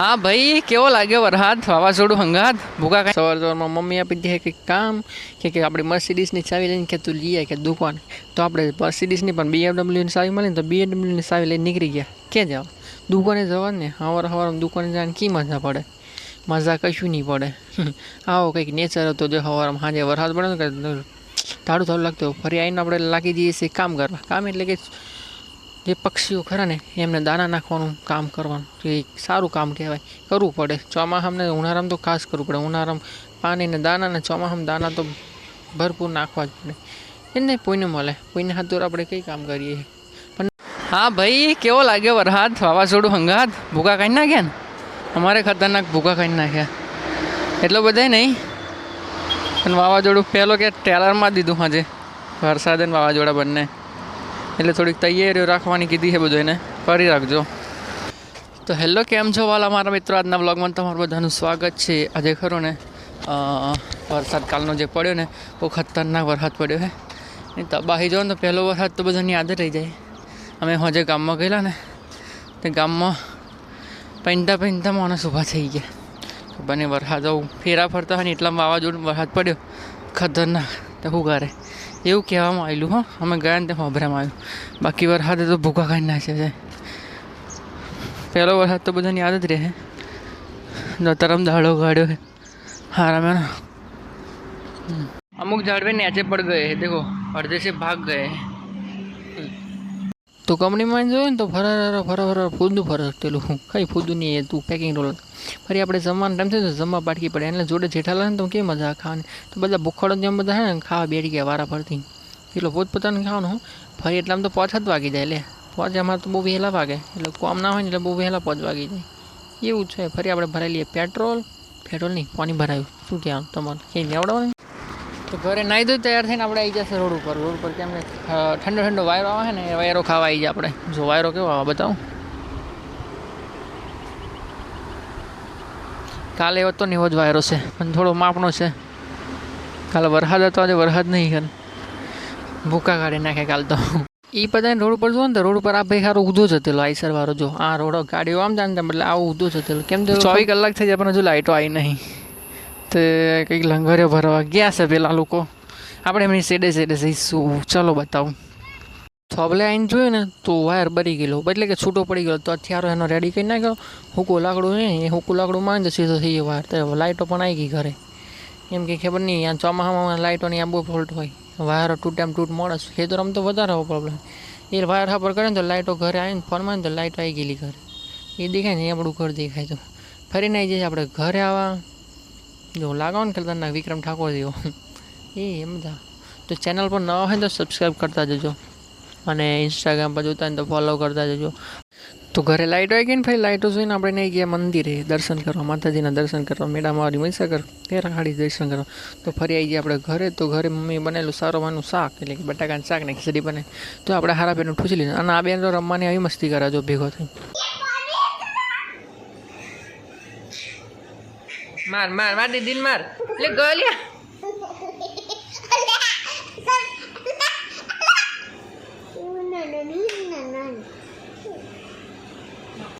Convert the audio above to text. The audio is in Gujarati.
હા ભાઈ, કેવો લાગ્યો વરસાદ વાવાઝોડું હંગાત? કાંઈ? સવાર સવારમાં મમ્મી આપી દે કે કામ, કે કે આપણે મર્સિડીસની ચાવી લઈને કે તું લઈ આય કે દુકાન. તો આપણે મર્સિડીસની પણ બીએમડબ્લ્યુની ચાવી મળી ને તો બીએમડબ્લ્યુની ચાવી લઈને નીકળી ગયા. ક્યાં જાવ? દુકાને જવા ને? સવાર સવારમાં દુકાને જવાની કી મજા પડે? મજા કશું નહીં પડે. આવો કંઈક નેચર હતો જો સવારમાં સાંજે વરસાદ પડે ને ધાડું ટાળું લાગતું ફરી આવીને આપણે લાગી જઈએ છીએ કામ કરવા. કામ એટલે કે જે પક્ષીઓ ખરા ને, એમને દાણા નાખવાનું કામ કરવાનું એ સારું કામ કહેવાય, કરવું પડે. ચોમાસામને ઉનાળામાં તો ખાસ કરવું પડે. ઉનાળામાં પાણીને દાણા ને ચોમાસામાં દાણા તો ભરપૂર નાખવા જ પડે. એને પોઈને મળે પુણ્ય હાથોર આપણે કઈ કામ કરીએ? પણ હા ભાઈ, કેવો લાગ્યો વરસાદ વાવાઝોડું હંગાત? ભૂકા કાઢી નાખ્યા ને? અમારે ખતરનાક ભૂકા કાઢી નાખ્યા. એટલો બધા નહીં. પણ વાવાઝોડું પહેલો કે ટેલરમાં દીધું આજે. વરસાદ અને વાવાઝોડા બંને. એટલે થોડીક તૈયારીઓ રાખવાની કીધી છે બધું એને કરી રાખજો. તો હેલો, કેમ છો વાલા મારા મિત્રો? આજના બ્લોગમાં તમારું બધાનું સ્વાગત છે. આજે ખરો ને વરસાદ કાલનો જે પડ્યો ને, બહુ ખતરનાક વરસાદ પડ્યો છે એ તબાહી જો ને તો પહેલો વરસાદ તો બધાની યાદ રહી જાય. અમે હજે ગામમાં ગયેલા ને, તે ગામમાં પૈંતા પૈંતા માણસ ઊભા થઈ ગયા. બને વરસાદ આવું ફેરા ફરતા હોય ને એટલામાં વાવાઝોડું વરસાદ પડ્યો. ખતરનાક, તો શું કરે? એવું કહેવામાં આવેલું હો. અમે ગયા ને તે હોભરામાં આવ્યું. બાકી વરસાદ તો ભૂખા કાઢી નાખે છે. પહેલો વરસાદ તો બધાની યાદ જ રહે. નતરમ દાડો ગાડ્યો છે. હારા અમુક ઝાડવે નેચે પડ ગયે દેખો. અડધે સે ભાગ ગયે. તો કંપનીમાં જોયું ને તો ફરાર ફરા ફૂદું ફરકટેલું કઈ ફૂદું નહીં, એ તું પેકિંગ રોલ ફરી આપણે જમવાનું ટાઈમ થયું તો જમવા પાટકી પડે. એટલે જોડે જેઠાલા ને તો કેવી મજા ખાવાની? તો બધા ભૂખડ જેમ બધા હે ને, ખાવા બેઠી ગયા વારા ફરતી. એટલો પોતપોતાનું ખાવાનું ફરી આમ તો પાંચ જ વાગી જાય એટલે પાંચ અમારે તો બહુ વહેલા વાગે. એટલે કોમ ના હોય ને એટલે બહુ વહેલા પાંચ વાગી જાય. એવું છે. ફરી આપણે ભરાઈ લઈએ. પેટ્રોલ પેટ્રોલ નહીં, પાણી ભરાયું. શું કહેવાનું તમારે? ક્યાંય લેવડાવવાનું તો ઘરે નાહી દઉં તૈયાર થઈને આપણે આવી જશે રોડ ઉપર. રોડ ઉપર કેમ કે ઠંડો ઠંડો વાયરો આવે છે ને, એ વાયરો ખાવા આવી જાય આપણે. જો વાયરો કેવો આવે બતાવું? કાલે એવો તો ને એવો જ વાયરો છે, પણ થોડો માપનો છે. કાલે વરસાદ હતો, આજે વરસાદ નહીં કરે ભૂકા કાઢી નાખે કાલ તો. એ બધા રોડ ઉપર જુઓ ને રોડ ઉપર આ ભાઈ સારો ઊંધો જતેલો આઈસર વાળો જો. આ રોડ ગાડીઓ આમ જાણતા એટલે આવું ઊંધો જતેલો કેમ તો ચોવીસ કલાક થઈ જાય, પણ હજુ લાઇટો આવી નહીં. તે કંઈક લંગરે ભરવા ગયા છે પેલા લોકો. આપણે એમની સેડે સેડે જઈશું. ચાલો બતાવું. થોબલે આવીને જોયું ને તો વાયર બરી ગયેલો. એટલે કે છૂટો પડી ગયો તો હથિયારો એનો રેડી કરી નાખ્યો. હુકું લાકડું એ હુકું લાકડું માંડ સીધો થઈ ગયો વાયર તો લાઇટો પણ આવી ગઈ ઘરે. એમ કે ખબર નહીં, આ ચોમાસામાં લાઇટોની આ બહુ ફોલ્ટ હોય વાયરો તૂટ એમ તૂટ મળે ખેતરમાં તો વધારે પ્રોબ્લેમ એ વાયર ખબર કરે ને તો લાઇટો ઘરે આવીને ફોનમાં તો લાઇટ આવી ગયેલી ઘરે. એ દેખાય ને, એ આપણું ઘર દેખાય તો. ફરીને આવી જઈએ આપણે ઘરે આવવા જો લાગાવો ને ખતરનાક વિક્રમ ઠાકોર જેવો એ, એમ બધા તો ચેનલ પર નવા હોય તો સબસ્ક્રાઈબ કરતા જજો. અને ઇન્સ્ટાગ્રામ પર જોતા હોય તો ફોલો કરતા જજો. તો ઘરે લાઇટ આવી ગઈ ને ફરી લાઇટો જોઈને આપણે નહીં ગયા મંદિરે દર્શન કરવા, માતાજીના દર્શન કરવા, મેળામાં મહીસાગર તેરા ખાડી દર્શન કરવા. તો ફરી આવી ગયા આપણે ઘરે, તો ઘરે મમ્મી બનેલું સારોવાનું શાક, એટલે કે બટાકાનું શાક ને ખીચડી બને તો આપણે હારા બેનું ઠૂસી લીધું. અને આ બેન તો રમવાની આવી મસ્તી કરે, જો ભેગો થઈ માર માર માર દીદી માર. એટલે ગયો